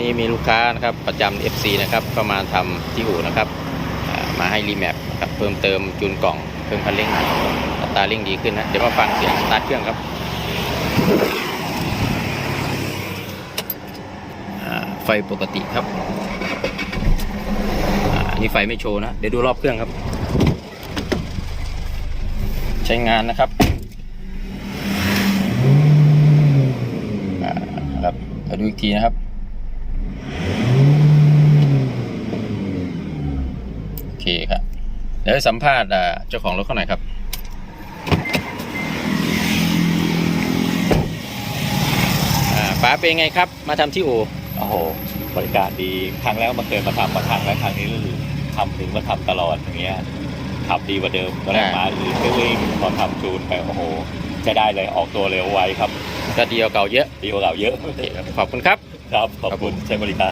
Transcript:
นี้มีลูกค้านะครับประจำ FC นะครับก็มาทำที่อู่นะครับมาให้รีแมปครับเพิ่มเติมจูนกล่องเพิ่มคันเร่งอัตราเร่งดีขึ้นนะเดี๋ยวมาฟังเสียงสตาร์ทเครื่องครับไฟปกติครับอันนี้ไฟไม่โชว์นะ เดี๋ยวดูรอบเครื่องครับ ใช้งานนะครับครับเดี๋ยวดูอีกทีนะครับ โอ เคครับเดี๋ยวให้สัมภาษณ์อ่าเจ้าของรถเขาหน่อยครับอ่าป๋าเป็นไงครับ มาทำที่อู่โอ้โหบริการดีครั้งแล้วมาเคยมาทำมาครั้งแล้วครั้งนี้ทำถึงมาทำตลอดอย่างเงี้ยขับดีกว่าเดิมตอนแรกมาอืดก็วิ่งพอทำจูนไปโอ้โหใช้ได้เลยออกตัวเร็วไวครับก็ดีกว่าเก่าเยอะดีกว่าเราเยอะโอเคครับขอบคุณครับ ครับขอบคุณใช้บริการ